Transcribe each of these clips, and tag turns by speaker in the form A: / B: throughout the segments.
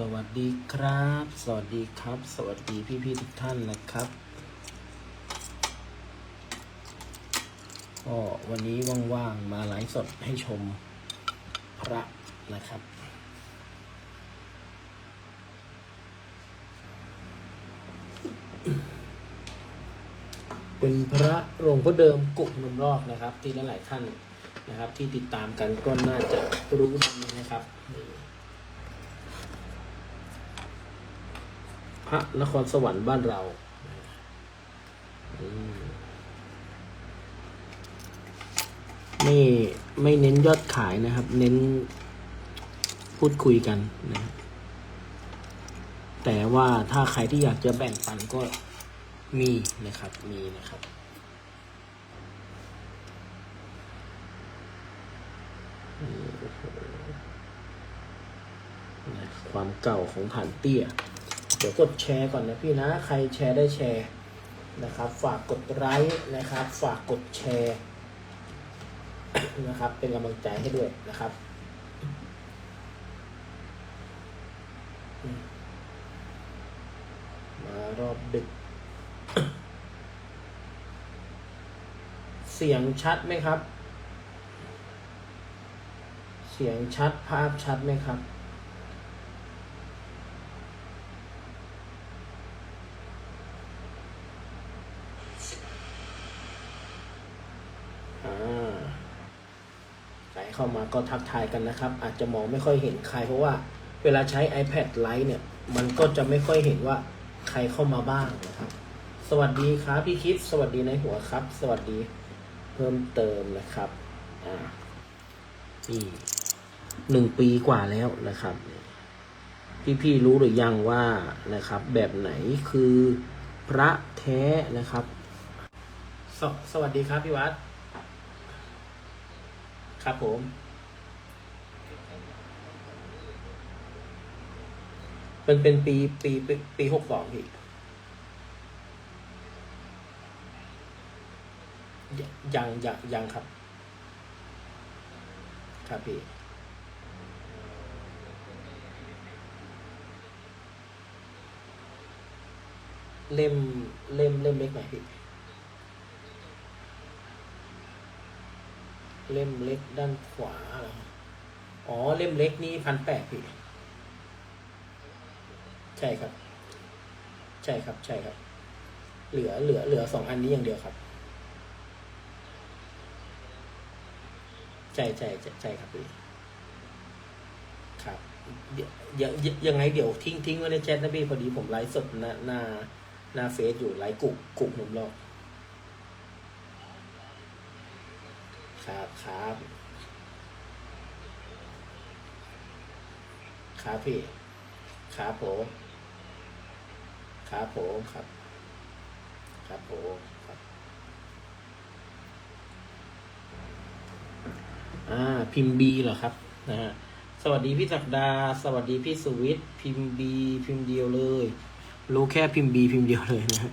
A: สวัสดีครับ สวัสดีครับ สวัสดีพี่พี่ๆทุกท่านนะครับก็วันนี้ว่างๆมาไลฟ์สดให้ชมพระนะครับ เป็นพระหลวงพ่อเดิมกุกนมรอกนะครับ ที่หลายๆท่านนะครับ ที่ติดตามกันก็น่าจะรู้นะครับนี่พ ระนครสวรรค์บ้านเราไม่ไม่เน้นยอดขายนะครับ เน้นพูดคุยกันนะครับแต่ว่าถ้าใครที่อยากจะแบ่งปันก็มีนะครับ มีนะครับ ความเก่าของฐานเตี้ย ดี๋ยวกดแชร์ก่อนนะพี่นะ ใครแชร์ได้แชร์นะครับ ฝากกดไลค์นะครับ ฝากกดแชร์นะครับ เป็นกำลังใจให้ด้วยนะครับมารอบดึก เสียงชัดไหมครับ เสียงชัดภาพชัดไหมครับ อ่าใครเข้ามา ก็ทักทายกันนะครับ อาจจะมองไม่ค่อยเห็นใคร เพราะว่าเวลาใช้ iPad ไลท์เนี่ย มันก็จะไม่ค่อยเห็นว่าใครเข้ามาบ้างนะครับ สวัสดีครับพี่คิด สวัสดีในหัวครับ สวัสดีเพิ่มเติมนะครับ อ่านี่หนึ่งปีกว่าแล้วนะครับพี่ๆรู้หรือยังว่านะครับ แบบไหนคือพระแท้นะครับสวสวัสดีครับพี่วัด ครับผม เป็นเป็นปีปีปีหกสองพี่ยังยังยังครับ ครับพี่เล่มเล่มเล่มเล็กไหนพี่ เล่มเล็กด้านขวา อ๋อ เล่มเล็กนี่พันแปดพี่ ช่ครับ ใช่ครับใช่ครับ เหลือเหลือเหลือสองอันนี้อย่างเดียวครับ ใช่ใช่ใช่ใช่ครับพี่ครับเดี๋ยวยังยยังไงเดี๋ยวทิ้งทิ้งไว้ในแชทนะพี่พอดีผมไลฟ์สดหน้าหน้าหน้าเฟซอยู่ไลฟ์กุกกุกหนุ่มรอกครับครับ ครับพี่ ครับผม ครับผมครับ ครับผมครับ อ่า พิมพ์บีเหรอครับ นะฮะ สวัสดีพี่ศักดา สวัสดีพี่สุวิทย์พิมพ์บีพิมพ์เดียวเลย รู้แค่พิมพ์บีพิมพ์เดียวเลยนะ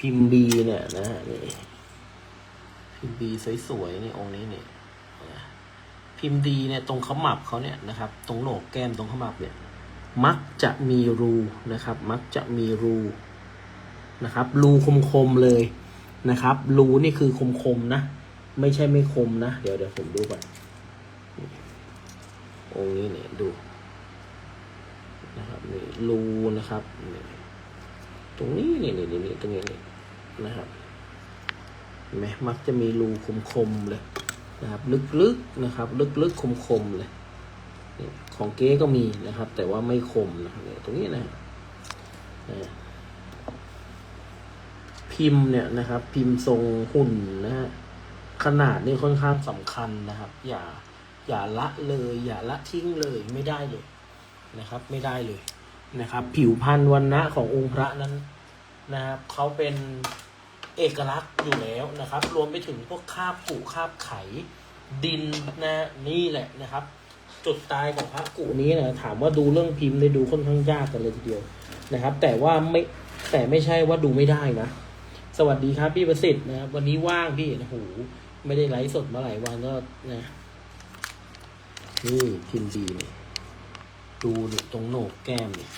A: พิมพ์บีเนี่ยนะฮะนี่พิมพ์บีสวยๆนี่องค์นี้เนี่ยพิมพ์ดีเนี่ยตรงขมับเขาเนี่ยนะครับ ตรงโหนกแก้มตรงขมับเนี่ย มักจะมีรูนะครับ มักจะมีรูนะครับ รูคมๆเลยนะครับ รูนี่คือคมๆนะ ไม่ใช่ไม่คมนะ เดี๋ยวเดี๋ยวผมดูก่อนองนี้เนี่ยดูนะครับนี่รูนะครับนี่ตรงนี้นี่นี่นี่ตรงนี้นี่นะครับเห็นไหมมักจะมีรูคมๆเลยนะครับ ลึกๆนะครับ ลึกๆคมๆเลยนี่ ของเก๊ก็มีนะครับ แต่ว่าไม่คมนะครับตรงนี้นะพิมพ์เนี่ยนะครับ พิมพ์ทรงหุ่นนะฮะขนาดนี่ค่อนข้างสำคัญนะครับ อย่าอย่าละเลย อย่าละทิ้งเลยไม่ได้เลยนะครับ ไม่ได้เลยนะครับ ผิวพรรณวันนะขององค์พระนั้นนะครับเขาเป็นเอกลักษณ์อยู่แล้วนะครับ รวมไปถึงพวกคาบกุคาบไขดินนะนี่แหละนะครับ จุดตายของพระกุนี้นะถามว่าดูเรื่องพิมพ์ได้ดูค่อนข้างยากกันเลยทีเดียวนะครับ แต่ว่าไม่แต่ไม่ใช่ว่าดูไม่ได้นะ สวัสดีครับพี่ประสิทธิ์นะครับวันนี้ว่างพี่โอ้โหไม่ได้ไลฟ์สดมาหลายวันก็นะนี่พิมพ์ดีนี่ยดูตรงโหนกแก้มเนี่ย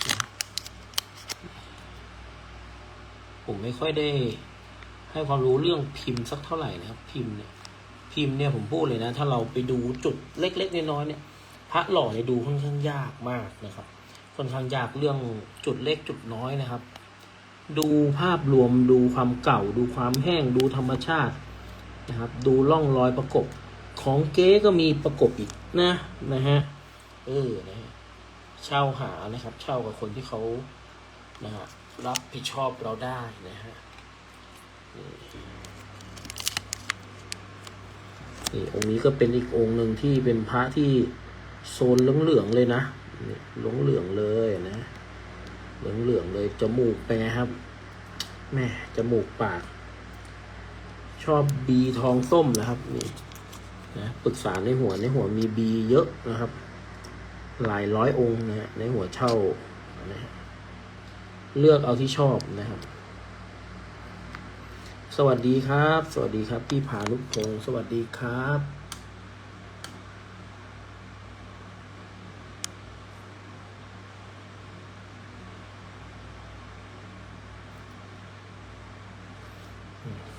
A: ผมไม่ค่อยได้ให้ความรู้เรื่องพิมพ์สักเท่าไหร่นะครับ พิมพ์เนี่ยพิมพ์เนี่ยผมพูดเลยนะ ถ้าเราไปดูจุดเล็ก ๆ น้อยๆเนี่ย พระหล่อเนี่ยดูค่อนข้างยากมากนะครับ ค่อนข้างยากเรื่องจุดเล็กจุดน้อยนะครับ ดูภาพรวมดูความเก่า ดูความแห้งดูธรรมชาตินะครับ ดูร่องรอยประกบของเก๊ก็มีประกบอีกนะนะฮะเออนะฮะเช่าหานะครับ เช่ากับคนที่เขานะฮะรับผิดชอบเราได้นะฮะนี่องค์นี้ก็เป็นอีกองค์หนึ่งที่เป็นพระที่ โซนเหลืองๆเลยนะเหลืองๆเลยนะเหลืองๆเลยจมูกเป็นไงครับแม่จมูกปาก ชอบบีทองส้มนะครับนี่นะปรึกษาในหัวในหัวมีบีเยอะนะครับ หลายร้อยองค์นะฮะในหัวเช่านะเลือกเอาที่ชอบนะครับ สวัสดีครับ สวัสดีครับ พี่พานุพงศ์สวัสดีครับ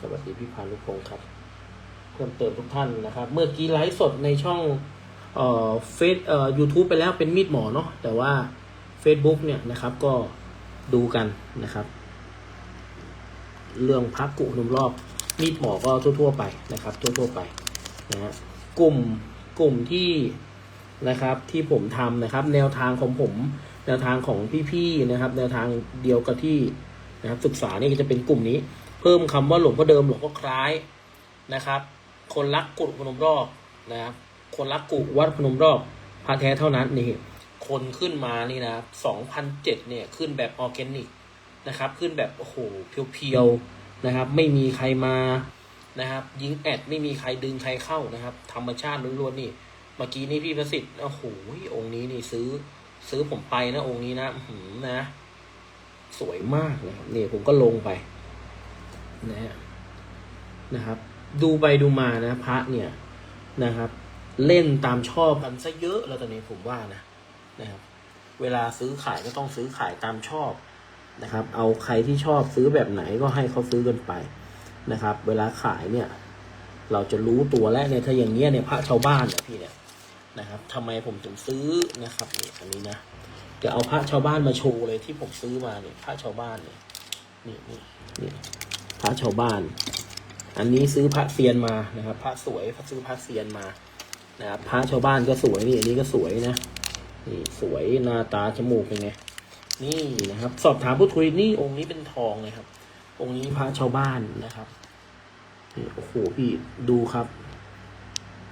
A: สวัสดีพี่พานุพงศ์ครับเพิ่มเติมทุกท่านนะครับ เมื่อกี้ไลฟ์สดในช่องเอ่อเฟซเอ่อยูทูบไปแล้วเป็นมีดหมอเนาะแต่ว่า Facebook เนี่ยนะครับก็ดูกันนะครับ เรื่องพักกุนุมรอบ มีดหมอก็ทั่ว ๆ ไปนะครับ ทั่ว ๆ ไปนะฮะกลุ่มกลุ่มที่นะครับที่ผมทำนะครับ แนวทางของผม แนวทางของพี่ๆนะครับ แนวทางเดียวกับที่นะครับศึกษานี่ก็จะเป็นกลุ่มนี้ พิ่มคำว่าหลวงพ่อเดิมหลวงพ่อคล้ายนะครับ คนรักกุพนมรอบนะครับ คนรักกุวัดพนมรอบพระแท้เท่านั้นนี่คนขึ้นมานี่นะสองพันเจ็ดเนี่ยขึ้นแบบออร์แกนิกนะครับ ขึ้นแบบโอ้โหเพียวๆนะครับ ไม่มีใครมานะครับ ยิงแอดไม่มีใครดึงใครเข้านะครับ ธรรมชาติล้วนๆนี่ เมื่อกี้นี่พี่ประสิทธิ์โอ้โหองค์นี้นี่ซื้อ ซื้อผมไปนะองค์นี้นะหือนะ สวยมากนะครับนี่ผมก็ลงไป นะฮะนะครับ ดูไปดูมานะพระเนี่ยนะครับ เล่นตามชอบกันซะเยอะแล้วตอนนี้ผมว่านะนะครับ เวลาซื้อขายก็ต้องซื้อขายตามชอบนะครับ เอาใครที่ชอบซื้อแบบไหนก็ให้เขาซื้อกันไปนะครับ เวลาขายเนี่ย เราจะรู้ตัวแล้วเนี่ยถ้าอย่างเงี้ยเนี่ยพระชาวบ้านเนี่ยพี่เนี่ยนะครับทำไมผมถึงซื้อนะครับนี่อันนี้นะจะเอาพระชาวบ้านมาโชว์เลยที่ผมซื้อมาเนี่ยพระชาวบ้านเนี่ยนี่นี่นี่ ระชาวบ้าน อันนี้ซื้อพระเซียนมานะครับ พระสวยพระซื้อพระเซียนมานะครับพระชาวบ้านก็สวยนี่อันนี้ก็สวยนะนี่สวยหน้าตาจมูกเป็นไงนี่นะครับ สอบถามผู้คุยนี่องค์นี้เป็นทองเลยครับ องค์นี้พระชาวบ้านนะครับโอ้โหพี่ดูครับ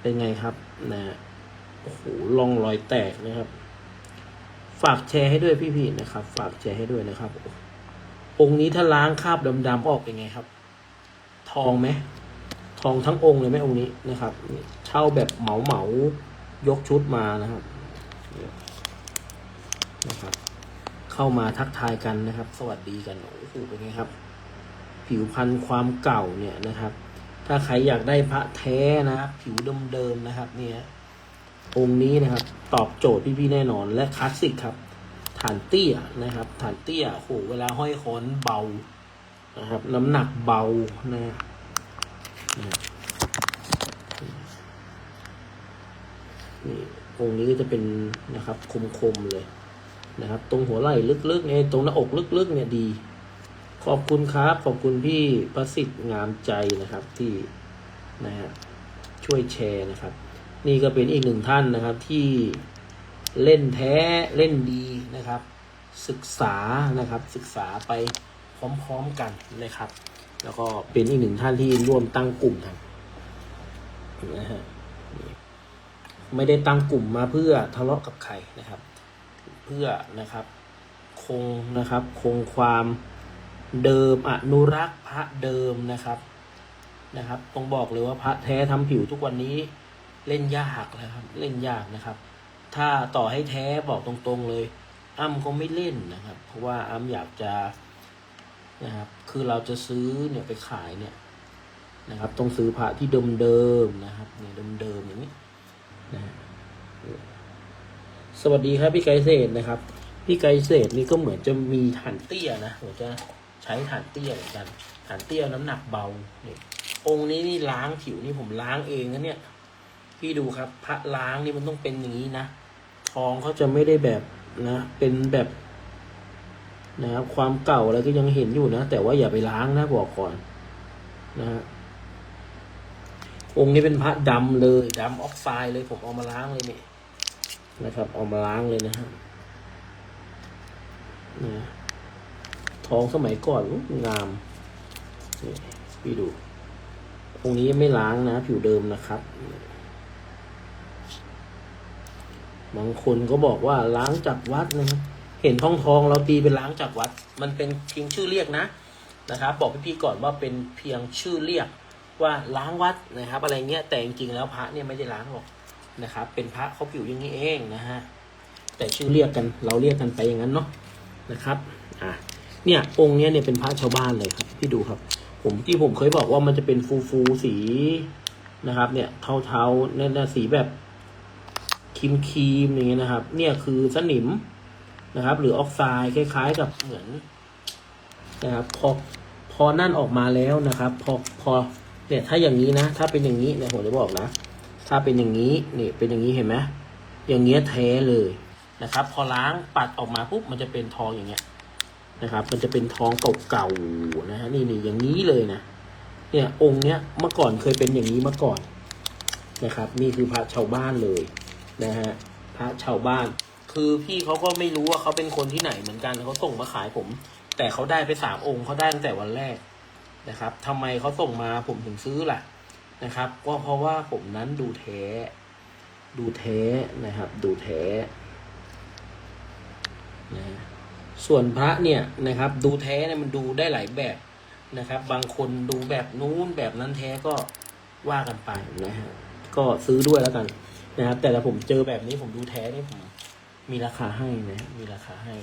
A: เป็นไงครับนะโอ้โหร่องรอยแตกนะครับ ฝากแชร์ให้ด้วยพี่ๆนะครับ ฝากแชร์ให้ด้วยนะครับ องค์นี้ถ้าล้างคราบดำๆออกเป็นไงครับ ทองไหมทองทั้งองค์เลยไหมองค์นี้นะครับเช่าแบบเหมาเหมายกชุดมานะครับนะครับ เข้ามาทักทายกันนะครับ สวัสดีกันโอ้โหเป็นไงครับ ผิวพันธุ์ความเก่าเนี่ยนะครับ ถ้าใครอยากได้พระแท้นะครับผิวเดิมๆนะครับ เนี่ยองค์นี้นะครับ ตอบโจทย์พี่ๆแน่นอนและคลาสสิกครับ ฐานเตี้ยนะครับ ฐานเตี้ยโหเวลาห้อยคอนเบานะครับ น้ำหนักเบานะนะนี่องค์นี้ก็จะเป็นนะครับคมๆเลยนะครับ ตรงหัวไหล่ลึกๆเนี่ยตรงหน้าอกลึกๆเนี่ยดี ขอบคุณครับ ขอบคุณพี่ประสิทธิ์งามใจนะครับที่นะฮะช่วยแชร์นะครับ นี่ก็เป็นอีกหนึ่งท่านนะครับที่ เล่นแท้เล่นดีนะครับ ศึกษานะครับศึกษาไปพร้อมๆกันนะครับ แล้วก็เป็นอีกหนึ่งท่านที่ร่วมตั้งกลุ่มกันนะฮะไม่ได้ตั้งกลุ่มมาเพื่อทะเลาะกับใครนะครับ เพื่อนะครับคงนะครับคงความเดิมอนุรักษ์พระเดิมนะครับนะครับต้องบอกเลยว่าพระแท้ทำผิวทุกวันนี้เล่นยากนะครับ เล่นยากนะครับ ถ้าต่อให้แท้บอกตรงๆเลย อ้ำก็ไม่เล่นนะครับ เพราะว่าอ้ำอยากจะนะครับ คือเราจะซื้อเนี่ยไปขายเนี่ยนะครับ ต้องซื้อพระที่เดิมๆนะครับเนี่ยเดิมๆอย่างนี้นะสวัสดีครับพี่ไกเศษนะครับ พี่ไกเศษนี่ก็เหมือนจะมีฐานเตี้ยนะเหมือนจะใช้ฐานเตี้ยเหมือนกันฐานเตี้ยน้ำหนักเบานี่องค์นี้นี่ล้างผิวนี่ผมล้างเองนะเนี่ย พี่ดูครับ พระล้างนี่มันต้องเป็นอย่างนี้นะ ทองเขาจะไม่ได้แบบนะ เป็นแบบนะครับความเก่าอะไรก็ยังเห็นอยู่นะ แต่ว่าอย่าไปล้างนะบอกก่อนนะฮะองค์นี้เป็นพระดำเลยดำออกไซด์เลยผมเอามาล้างเลยเนี่ยนะครับ เอามาล้างเลยนะฮะนะทองสมัยก่อนงามนี่พี่ดูองค์นี้ไม่ล้างนะ ผิวเดิมนะครับ บางคนก็บอกว่าล้างจากวัดนะครับ เห็นทองทองเราตีเป็นล้างจากวัด มันเป็นเพียงชื่อเรียกนะนะครับ บอกพี่ๆก่อนว่าเป็นเพียงชื่อเรียกว่าล้างวัดนะครับ อะไรเงี้ยแต่จริงๆแล้วพระเนี่ยไม่ได้ล้างหรอกนะครับ เป็นพระเขาผิวอย่างนี้เองนะฮะแต่ชื่อเรียกกันเราเรียกกันไปอย่างนั้นเนาะนะครับอะเนี่ยองค์เนี้ยเนี่ยเป็นพระชาวบ้านเลยครับพี่ดูครับ ผมที่ผมเคยบอกว่ามันจะเป็นฟูฟูสีนะครับ เนี่ยเทาเทาๆเนี่ยนะสีแบบ รีมครีมอย่างเงี้ยนะครับ เนี่ยคือสนิมนะครับ หรือออกไซด์คล้าย ๆ กับเหมือนนะครับพอพอนั่นออกมาแล้วนะครับ พอพอเนี่ยถ้าอย่างนี้นะ ถ้าเป็นอย่างนี้เนี่ยผมจะบอกนะถ้าเป็นอย่างนี้นี่เป็นอย่างนี้เห็นไหมอย่างเงี้ยแท้เลยนะครับ พอล้างปัดออกมาปุ๊บมันจะเป็นทองอย่างเงี้ยนะครับ มันจะเป็นทองเก่าๆนะฮะนี่นี่อย่างนี้เลยนะเนี่ยองค์เนี้ยเมื่อก่อนเคยเป็นอย่างนี้มาก่อนนะครับ นี่คือพระชาวบ้านเลย นะฮะพระชาวบ้าน คือพี่เขาก็ไม่รู้ว่าเขาเป็นคนที่ไหนเหมือนกันเขาส่งมาขายผม แต่เขาได้ไปสามองค์เขาได้ตั้งแต่วันแรกนะครับทำไมเขาส่งมาผมถึงซื้อล่ะนะครับ ก็เพราะว่าผมนั้นดูแท้ ดูแท้นะครับ ดูแท้นะส่วนพระเนี่ยนะครับ ดูแท้เนี่ยมันดูได้หลายแบบนะครับ บางคนดูแบบนู้นแบบนั้นแท้ก็ว่ากันไปนะฮะก็ซื้อด้วยแล้วกัน นะครับ แต่ถ้าผมเจอแบบนี้ผมดูแท้นี่ผมมีราคาให้นะ มีราคาให้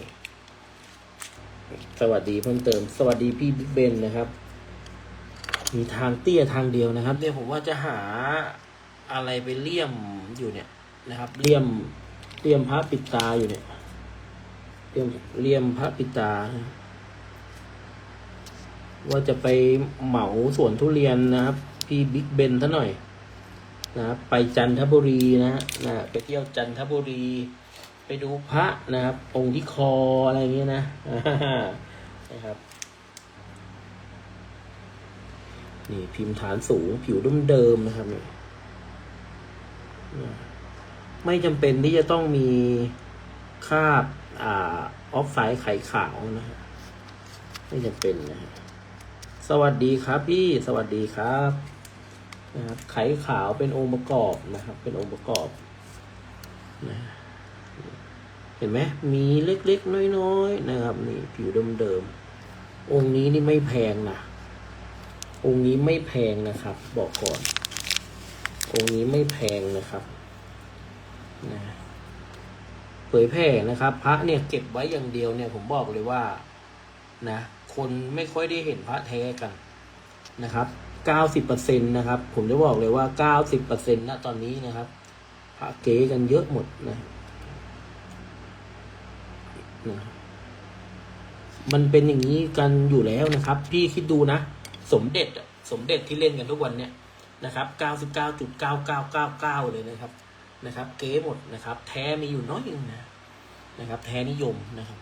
A: สวัสดีเพิ่มเติม สวัสดีพี่บิ๊กเบนนะครับ มีทางเตี้ยทางเดียวนะครับเนี่ยผมว่าจะหาอะไรไปเลี่ยมอยู่เนี่ยนะครับ เลี่ยมเลี่ยมพระปิดตาอยู่เนี่ย เลี่ยมเลี่ยมพระปิตานะว่าจะไปเหมาสวนทุเรียนนะครับ พี่บิ๊กเบนท่าหน่อย นะครับไปจันทบุรีนะนะไปเที่ยวจันทบุรี ไปดูพระนะครับ องค์ที่คออะไรอย่างเงี้ยนะนะครับนี่พิมพ์ฐานสูงผิวดั้มเดิมนะครับไม่จำเป็นที่จะต้องมีคาบอ่าออฟไซด์ไข่ขาวนะไม่จำเป็นนะฮะสวัสดีครับพี่สวัสดีครับ นะครับไข่ขาวเป็นองค์ประกอบนะครับ เป็นองค์ประกอบนะเห็นไหมมีเล็กๆ น้อยๆนะครับนี่ผิวเดิมๆองค์นี้นี่ไม่แพงนะองค์นี้ไม่แพงนะครับ บอกก่อน องค์นี้ไม่แพงนะครับนะเผยแพร่นะครับ พระเนี่ยเก็บไว้อย่างเดียวเนี่ยผมบอกเลยว่านะคนไม่ค่อยได้เห็นพระแท้กันนะครับ เก้าสิบเปอร์เซ็นนะครับ ผมจะบอกเลยว่าเก้าสิบเปอร์เซ็นต์ณตอนนี้นะครับพระเก๋กันเยอะหมดนะนะมันเป็นอย่างนี้กันอยู่แล้วนะครับ พี่คิดดูนะ สมเด็จสมเด็จที่เล่นกันทุกวันเนี่ยนะครับเก้าสิบเก้าจุดเก้าเก้าเก้าเก้าเลยนะครับนะครับ เก๋หมดนะครับ แท้มีอยู่น้อยนึงนะนะครับ แท้นิยมนะครับ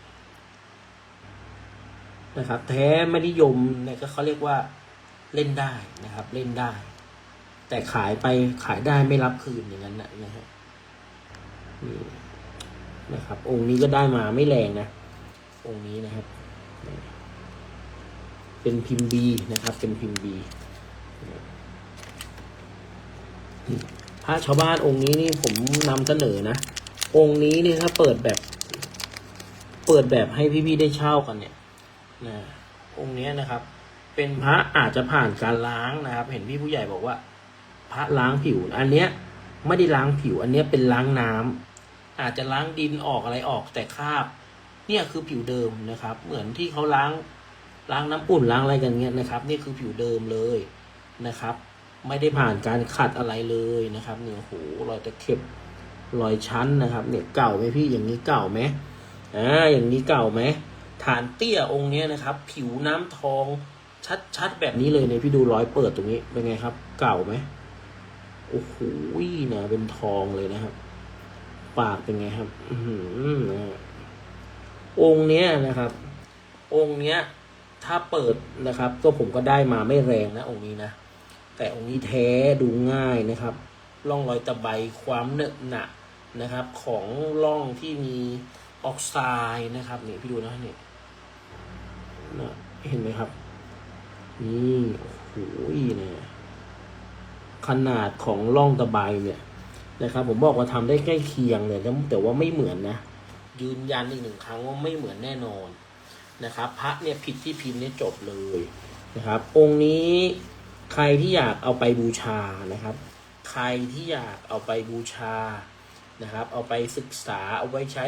A: นะครับ แท้ไม่นิยมเนี่ยก็เขาเรียกว่า เล่นได้นะครับ เล่นได้ แต่ขายไปขายได้ไม่รับคืนอย่างนั้นนะนะฮะนี่นะครับ องค์นี้ก็ได้มาไม่แรงนะ องค์นี้นะครับ เป็นพิมพ์บีนะครับ เป็นพิมพ์บีพระชาวบ้านองค์นี้นี่ผมนำเสนอนะ องค์นี้นี่ถ้าเปิดแบบ เปิดแบบให้พี่ๆได้เช่ากันเนี่ยนะองค์เนี้ยนะครับ เป็นพระอาจจะผ่านการล้างนะครับ เห็นพี่ผู้ใหญ่บอกว่า พระล้างผิว อันเนี้ยไม่ได้ล้างผิว อันเนี้ยเป็นล้างน้ำอาจจะล้างดินออกอะไรออกแต่คราบ เนี่ยคือผิวเดิมนะครับ เหมือนที่เขาล้างล้างน้ำอุ่นล้างอะไรกันเงี้ยนะครับ นี่คือผิวเดิมเลยนะครับ ไม่ได้ผ่านการขัดอะไรเลยนะครับเนี่ยโอ้โหรอยตะเข็บรอยชั้นนะครับ เนี่ยเก่าไหมพี่อย่างนี้เก่าไหมอ่าอย่างนี้เก่าไหมฐานเตี้ยองค์เนี้ยนะครับ ผิวน้ำทอง ชัดๆแบบนี้เลยเนี่ยพี่ดูรอยเปิดตรงนี้เป็นไงครับ เก่าไหมโอ้โหนะเป็นทองเลยนะครับ ปากเป็นไงครับ อืนะองค์เนี้ยนะครับ องค์เนี้ย ถ้าเปิดนะครับก็ผมก็ได้มาไม่แรงนะ องค์นี้นะแต่องค์นี้แท้ดูง่ายนะครับร่องรอยตะไบความเหนอะหนะนะครับ ของร่องที่มีออกไซด์นะครับนี่พี่ดูนะนี่นะเห็นไหมครับ นี่โอ้โหเนี่ยขนาดของร่องตะไบเนี่ยนะครับ ผมบอกว่าทำได้ใกล้เคียงเลยแต่แต่ว่าไม่เหมือนนะ ยืนยันอีกหนึ่งครั้งว่าไม่เหมือนแน่นอนนะครับ พระเนี่ยผิดที่พิมพ์เนี่ยจบเลยนะครับ องค์นี้ใครที่อยากเอาไปบูชานะครับ ใครที่อยากเอาไปบูชานะครับ เอาไปศึกษาเอาไว้ใช้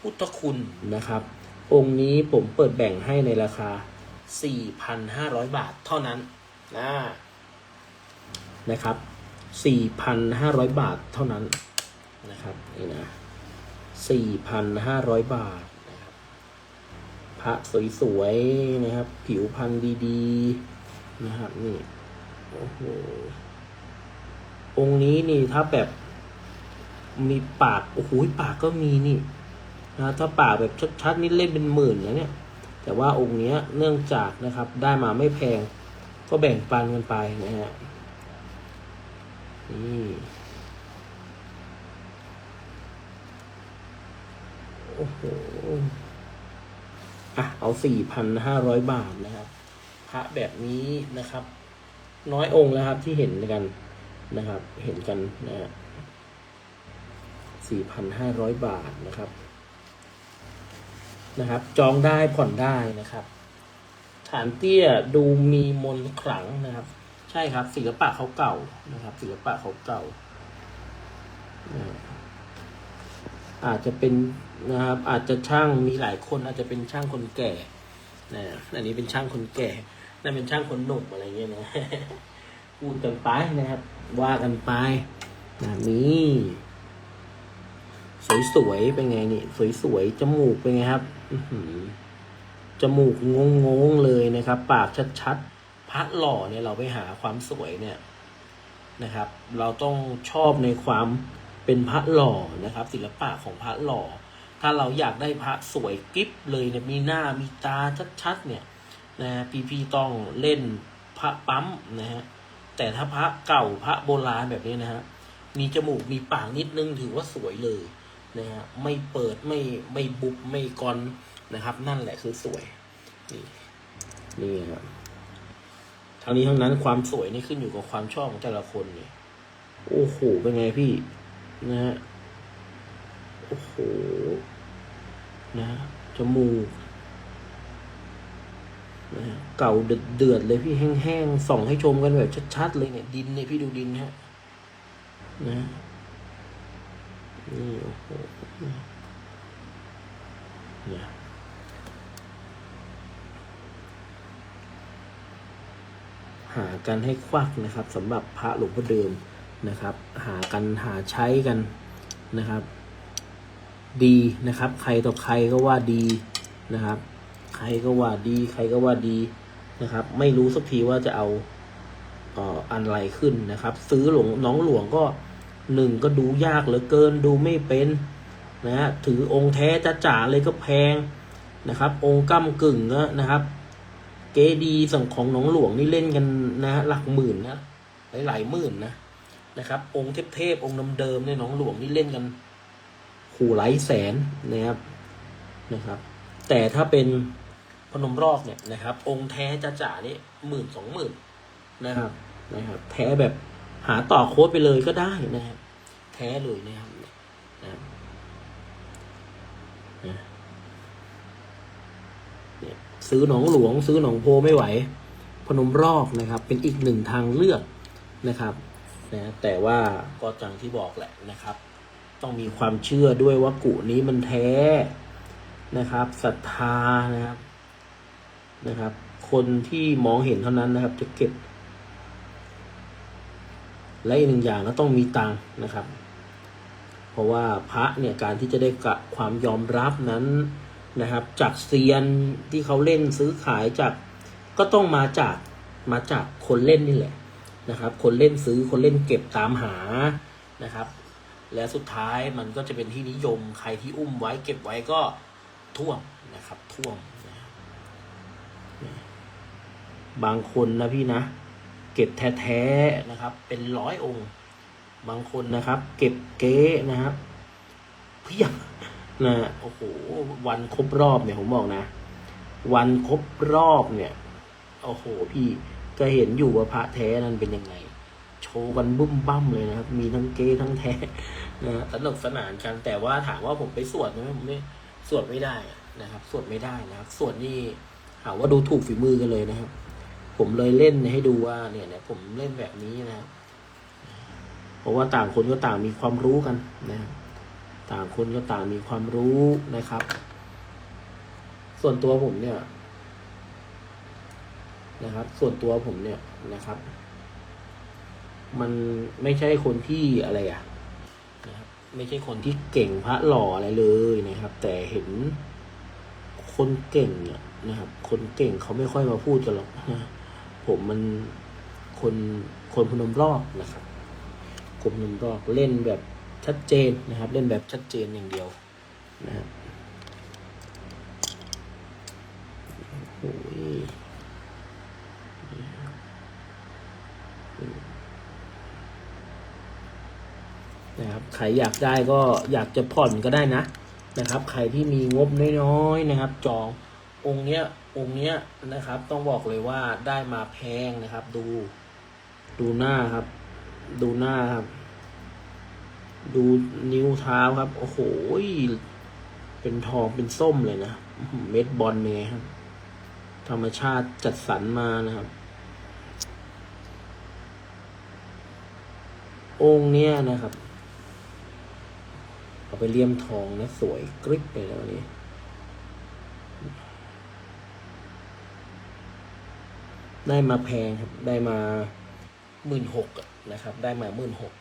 A: พุทธคุณนะครับ องค์นี้ผมเปิดแบ่งให้ในราคา 4,500 บาทเท่านั้นนะนะครับ 4,500 บาทเท่านั้นนะครับนี่นะ 4,500 บาทนะครับพระสวยๆนะครับ ผิวพรรณดีๆนะครับนี่โอ้โหองค์นี้นี่ถ้าแบบมีปาก โอ้โหปากก็มีนี่นะถ้าปากแบบชัดๆนี่เล่นเป็นหมื่นนะเนี่ย แต่ว่าองค์นี้เนื่องจากนะครับได้มาไม่แพง ก็แบ่งปันกันไปนะฮะนี่โอ้โหอะเอาสี่พันห้าร้อยบาทนะครับพระแบบนี้นะครับ น้อยองค์แล้วครับที่เห็นกันนะครับ เห็นกันนะฮะสี่พันห้าร้อยบาทนะครับ นะครับ จองได้ผ่อนได้นะครับฐานเตี้ยดูมีมนขลังนะครับ ใช่ครับศิลปะเขาเก่านะครับ ศิลปะเขาเก่า อาจจะเป็นนะครับ อาจจะช่างมีหลายคน อาจจะเป็นช่างคนแก่นะอันนี้เป็นช่างคนแก่นั่นเป็นช่างคนหนุ่มอะไรเงี้ยนะพูดกันไปนะครับ ว่ากันไปนะนี่สวยๆเป็นไงนี่ สวยๆจมูกเป็นไงครับ จมูกงงๆเลยนะครับ ปากชัดๆพระหล่อเนี่ยเราไปหาความสวยเนี่ยนะครับ เราต้องชอบในความเป็นพระหล่อนะครับ ศิลปะของพระหล่อ ถ้าเราอยากได้พระสวยกิ๊บเลยเนี่ยมีหน้ามีตาชัดๆเนี่ยนะพี่พี่ๆต้องเล่นพระปั๊มนะฮะแต่ถ้าพระเก่าพระโบราณแบบนี้นะฮะมีจมูกมีปากนิดนึงถือว่าสวยเลย นะฮะไม่เปิดไม่ไม่บุบไม่กอนนะครับ นั่นแหละคือสวย นี่นี่ครับทั้งนี้ทั้งนั้นความสวยนี่ขึ้นอยู่กับความชอบของแต่ละคนเนี่ยโอ้โหเป็นไงพี่ นะฮะโอ้โหนะจมูกนะเก่าเดือดเดือดๆเลยพี่แห้งๆส่องให้ชมกันแบบชัดๆเลยเนี่ย ดินเนี่ยพี่ดูดินฮะนะ นี่โอ้โหเนี่ยหากันให้ควักนะครับสำหรับพระหลวงพ่อเดิมนะครับ หากันหาใช้กันนะครับ ดีนะครับ ใครต่อใครก็ว่าดีนะครับ ใครก็ว่าดี ใครก็ว่าดีนะครับ ไม่รู้สักทีว่าจะเอาเอ่ออะไรขึ้นนะครับ ซื้อหลวงน้องหลวงก็ หนึ่งก็ดูยากเหลือเกินดูไม่เป็นนะฮะถือองค์แท้จะจ๋าเลยก็แพงนะครับ องค์ก้ากึ่งนะนะครับ เกดีสั่งของหนองหลวงนี่เล่นกันนะหลักหมื่นนะหลายหลายหมื่นนะนะครับ องค์เทพๆองค์เดิมๆในหนองหลวงนี่เล่นกันขู่หลายแสนนะครับนะครับ แต่ถ้าเป็นพนมรอกเนี่ยนะครับ องค์แท้จะจ่านี่หมื่นสองหมื่นนะครับนะครับ แท้แบบ หาต่อโค้ดไปเลยก็ได้นะครับแท้เลยนะครับนะครับนะเนี่ยซื้อหนองหลวง ซื้อหนองโพไม่ไหว พนมรอกนะครับ เป็นอีกหนึ่งทางเลือกนะครับนะแต่ว่าก็จังที่บอกแหละนะครับ ต้องมีความเชื่อด้วยว่ากุนี้มันแท้นะครับศรัทธานะครับนะครับ คนที่มองเห็นเท่านั้นนะครับ จะเก็บ และอีกหนึ่งอย่างก็ต้องมีตังนะครับ เพราะว่าพระเนี่ยการที่จะได้กะความยอมรับนั้นนะครับ จากเซียนที่เขาเล่นซื้อขายจากก็ต้องมาจากมาจากคนเล่นนี่แหละนะครับ คนเล่นซื้อคนเล่นเก็บตามหานะครับ และสุดท้ายมันก็จะเป็นที่นิยมใครที่อุ้มไว้เก็บไว้ก็ท่วมนะครับท่วมบางคนนะพี่นะ เก็บแท้ๆนะครับ เป็นร้อยองค์ บางคนนะครับ เก็บเก๊นะครับเพียบนะโอ้โหวันครบรอบเนี่ยผมบอกนะ วันครบรอบเนี่ยโอ้โหพี่ก็เห็นอยู่ว่าพระแท้นั้นเป็นยังไง โชว์กันบุ้มบั้มเลยนะครับ มีทั้งเก๊ทั้งแท้นะสนุกสนานกันแต่ว่าถามว่าผมไปสวดไหมผมไม่สวดไม่ได้นะครับ สวดไม่ได้นะครับ สวดนี่หาว่าดูถูกฝีมือกันเลยนะครับ ผมเลยเล่นให้ดูว่าเนี่ยเนี่ยผมเล่นแบบนี้นะ เพราะว่าต่างคนก็ต่างมีความรู้กันนะครับต่างคนก็ต่างมีความรู้นะครับ ส่วนตัวผมเนี่ย นะครับ ส่วนตัวผมเนี่ยนะครับ มันไม่ใช่คนที่อะไรอะนะครับ ไม่ใช่คนที่เก่งพระหล่ออะไรเลยนะครับ แต่เห็นคนเก่งเนี่ยนะครับ คนเก่งเขาไม่ค่อยมาพูดกันหรอกนะ ผมมันคนคนพนมรอบนะครับกลุ่มหนึ่งก็เล่นแบบชัดเจนนะครับ เล่นแบบชัดเจนอย่างเดียวนะครับโอ้ยนะครับใครอยากได้ก็อยากจะผ่อนก็ได้นะนะครับ ใครที่มีงบน้อยๆนะครับ จององค์เนี้ย องค์เนี้ยนะครับ ต้องบอกเลยว่าได้มาแพงนะครับ ดู ดูหน้าครับ ดูหน้าครับ ดูนิ้วเท้าครับ โอ้โหเป็นทองเป็นส้มเลยนะเม็ดบอลเนี่ยครับ ธรรมชาติจัดสรรมานะครับ องค์เนี้ยนะครับ เอาไปเลี่ยมทองนะ สวยกริบเลยแล้วนี้ ได้มาแพงครับ ได้มาหมื่นหกนะครับ ได้มาหมื่นหก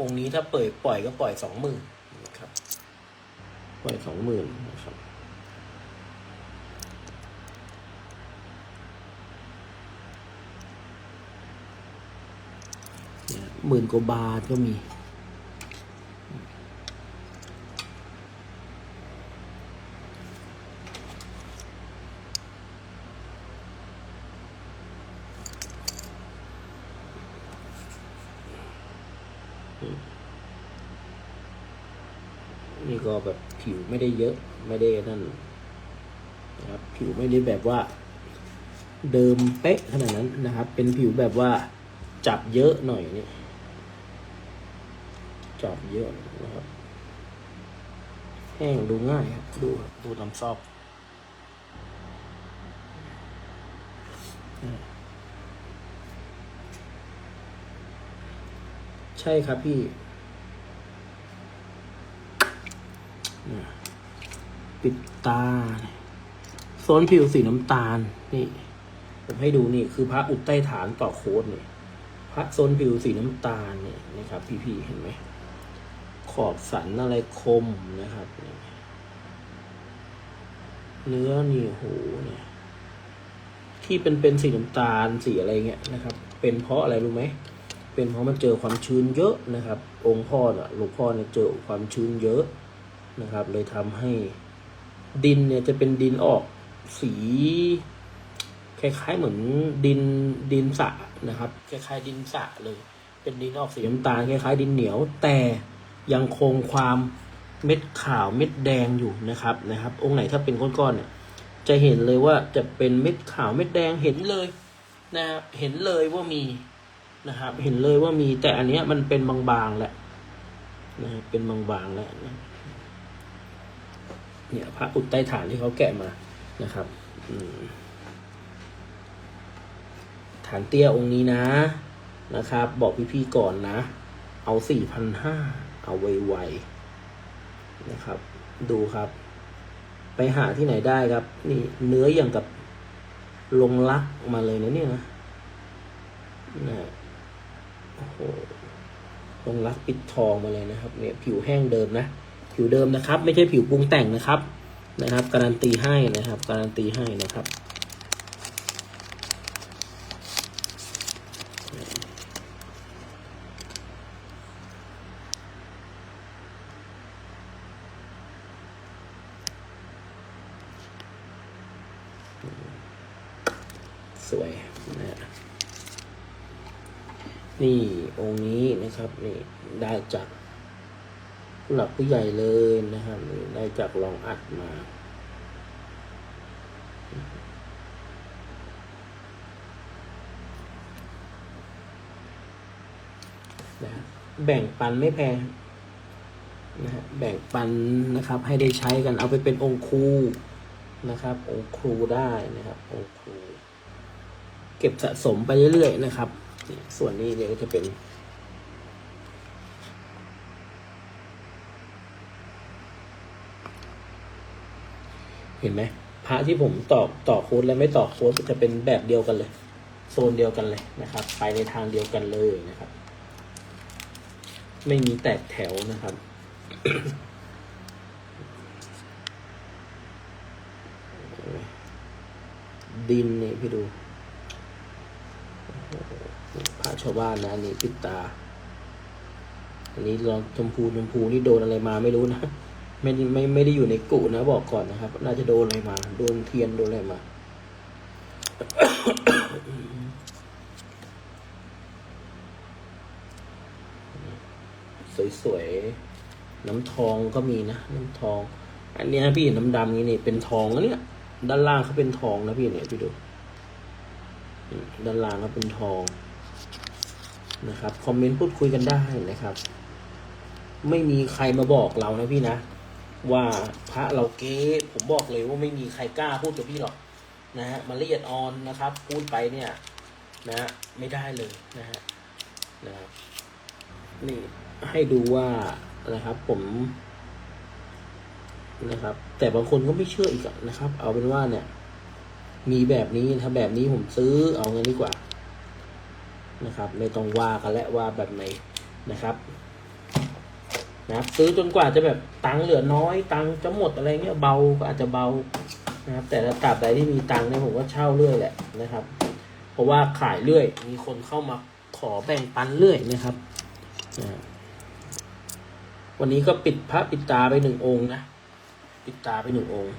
A: องค์นี้ถ้าเปิดปล่อยก็ปล่อยสองหมื่นนะครับ ปล่อยสองหมื่นนะครับหมื่นกว่าบาทก็มี นี่ก็แบบผิวไม่ได้เยอะไม่ได้นั่นนะครับผิวไม่ได้แบบว่า เดิมเป๊ะขนาดนั้นนะครับ เป็นผิวแบบว่าจับเยอะหน่อยนี่จับเยอะนะครับ แห้งดูง่ายครับดูดูน้ำซอบใช่ครับพี่ ปิดตาโซนผิวสีน้ำตาล นี่ ผมให้ดูนี่คือพระอุดใต้ฐานต่อโค้ดนี่พระโซนผิวสีน้ำตาลเนี่ยนะครับ พี่ๆเห็นไหมขอบสันอะไรคมนะครับเนื้อนี่โหเนี่ย ที่เป็นเป็นสีน้ำตาลสีอะไรเงี้ยนะครับ เป็นเพราะอะไรรู้ไหมเป็นเพราะมันเจอความชื้นเยอะนะครับ องค์พ่อน่ะหลวงพ่อเนี่ยเจอความชื้นเยอะ นะครับ เลยทำให้ดินเนี่ยจะเป็นดินออกสีคล้ายๆเหมือนดินดินสระนะครับ คล้ายๆดินสระเลย เป็นดินออกสีน้ำตาลคล้ายๆดินเหนียว แต่ยังคงความเม็ดขาวเม็ดแดงอยู่นะครับนะครับ องค์ไหนถ้าเป็นก้อนๆเนี่ย จะเห็นเลยว่าจะเป็นเม็ดขาวเม็ดแดงเห็นเลยนะครับเห็นเลยว่ามีนะครับ เห็นเลยว่ามีแต่อันเนี้ยมันเป็นบางๆแหละนะเป็นบางๆแล้วนะ เนี่ยพระอุดใต้ฐานที่เขาแกะมานะครับฐานเตี้ยองค์นี้นะนะครับ บอกพี่ๆก่อนนะ เอาสี่พันห้าเอาไวๆนะครับ ดูครับ ไปหาที่ไหนได้ครับ นี่เนื้ออย่างกับลงลักมาเลยนะเนี่ยนะนะโอ้โหลงรักปิดทองมาเลยนะครับ เนี่ยผิวแห้งเดิมนะ ผิวเดิมนะครับ ไม่ใช่ผิวปรุงแต่งนะครับนะครับ การันตีให้นะครับ การันตีให้นะครับ สวยนะฮะนี่องค์นี้นะครับ นี่ได้จาก ผู้ใหญ่เลยนะครับได้จากลองอัดมานะแบ่งปันไม่แพงนะฮะแบ่งปันนะครับ ให้ได้ใช้กันเอาไปเป็นองค์ครูนะครับ องค์ครูได้นะครับองค์ครู เก็บสะสมไปเรื่อยๆนะครับ ส่วนนี้เนี่ยก็จะเป็น ห็นไหมพระที่ผมต่อต่อโค้ดและไม่ต่อโค้ดจะเป็นแบบเดียวกันเลย โซนเดียวกันเลยนะครับ ไปในทางเดียวกันเลยนะครับ ไม่มีแตกแถวนะครับดินนี่พี่ดูพระชาวบ้านนะนนี้ปิดตา อันนี้ลองชมพูชมพูนี่โดนอะไรมาไม่รู้นะ ไม่ไม่ไม่ได้อยู่ในกุนะบอกก่อนนะครับ น่าจะโดนอะไรมา โดนเทียนโดนอะไรมาสวยๆ น้ำทองก็มีนะ น้ำทอง อันนี้พี่เห็นน้ำดำนี้นี่เป็นทองนะเนี่ย ด้านล่างเขาเป็นทองนะพี่เนี่ยพี่ดู ด้านล่างเขาเป็นทองนะครับ คอมเมนต์พูดคุยกันได้นะครับ ไม่มีใครมาบอกเรานะพี่นะ ว่าพระเราเก๊ผมบอกเลยว่าไม่มีใครกล้าพูดกับพี่หรอกนะฮะมาละเอียดอ่อนนะครับ พูดไปเนี่ยนะฮะไม่ได้เลยนะฮะนะครับนี่ให้ดูว่านะครับ ผมนะครับ แต่บางคนก็ไม่เชื่ออีกนะครับ เอาเป็นว่าเนี่ย มีแบบนี้ถ้าแบบนี้ผมซื้อเอาเงินดีกว่านะครับไม่ต้องว่ากันและว่าแบบไหนนะครับ นะครับซื้อจนกว่าจะแบบตังค์เหลือน้อย ตังค์จะหมดอะไรเงี้ยเบาก็อาจจะเบานะครับ แต่ถ้าตราบใดที่มีตังค์เนี่ยผมก็เช่าเรื่อยแหละนะครับ เพราะว่าขายเรื่อย มีคนเข้ามาขอแบ่งปันเรื่อยนะครับนะวันนี้ก็ปิดพระปิดตาไปหนึ่งองค์นะ ปิดตาไปหนึ่งองค์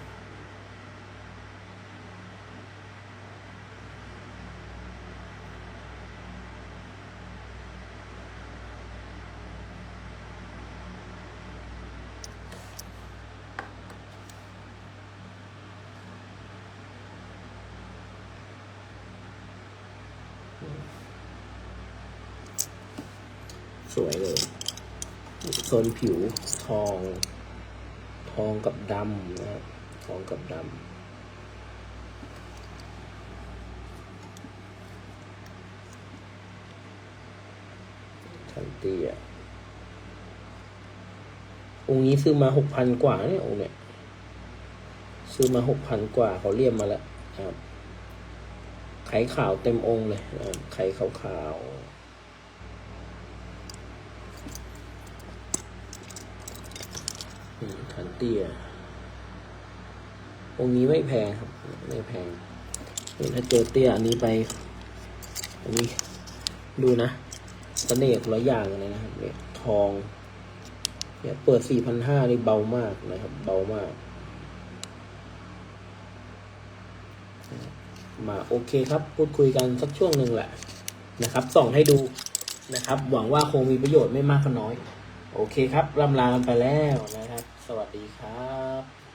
A: สวยเลย โซนผิวทอง ทองกับดำนะครับทองกับดำทันเตียองค์นี้ซื้อมาหกพันกว่าเนี่ยองค์เนี่ย ซื้อมาหกพันกว่าเขาเรียมมาแล้วนะครับ ไข่ขาวเต็มองค์เลยครับไข่ขาวขาวๆ อืม ขันเตี้ยองค์นี้ไม่แพงครับ ไม่แพงถ้าเจอเตี้ยอันนี้ไป อันนี้ดูนะเน่ห์คนละอย่างเลยนะครับเนี่ยทอง เนี่ยเปิดสี่พันห้านี่เบามากนะครับ เบามาก มาโอเคครับ พูดคุยกันสักช่วงหนึ่งแหละนะครับ ส่องให้ดูนะครับ หวังว่าคงมีประโยชน์ไม่มากก็น้อย โอเคครับลำลากันไปแล้วนะครับ สวัสดีครับ